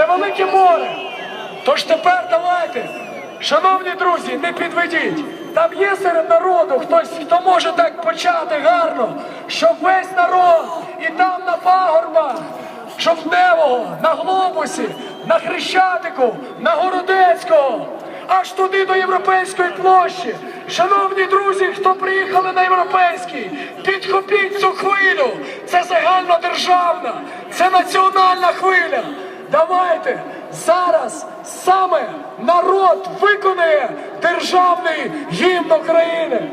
це велике море. Тож тепер давайте, шановні друзі, не підведіть. Там є серед народу хтось, хто може так почати гарно, щоб весь народ і там на пагорбах, Жовтневого, на глобусі, на Хрещатику, на Городецького, аж туди до Європейської площі. Шановні друзі, хто приїхали на європейський, підхопіть цю хвилю. Це загальнодержавна, це національна хвиля. Давайте зараз саме народ виконує державний гімн України.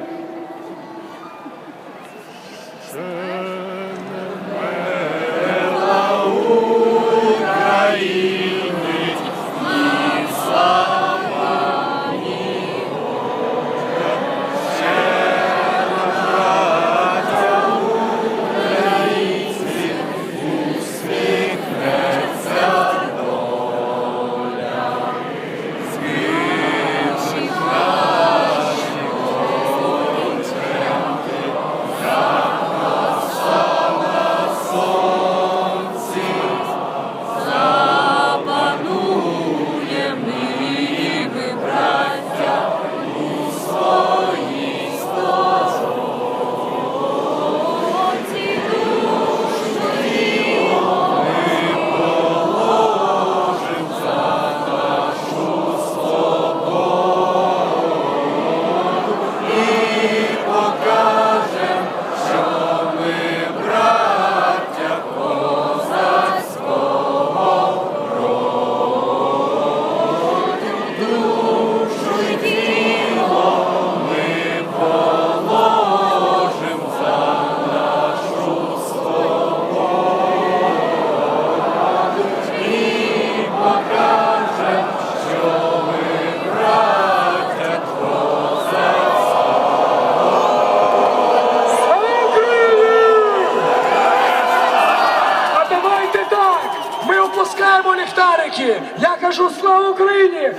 Опускаємо ліхтарики. Я кажу слава Україні!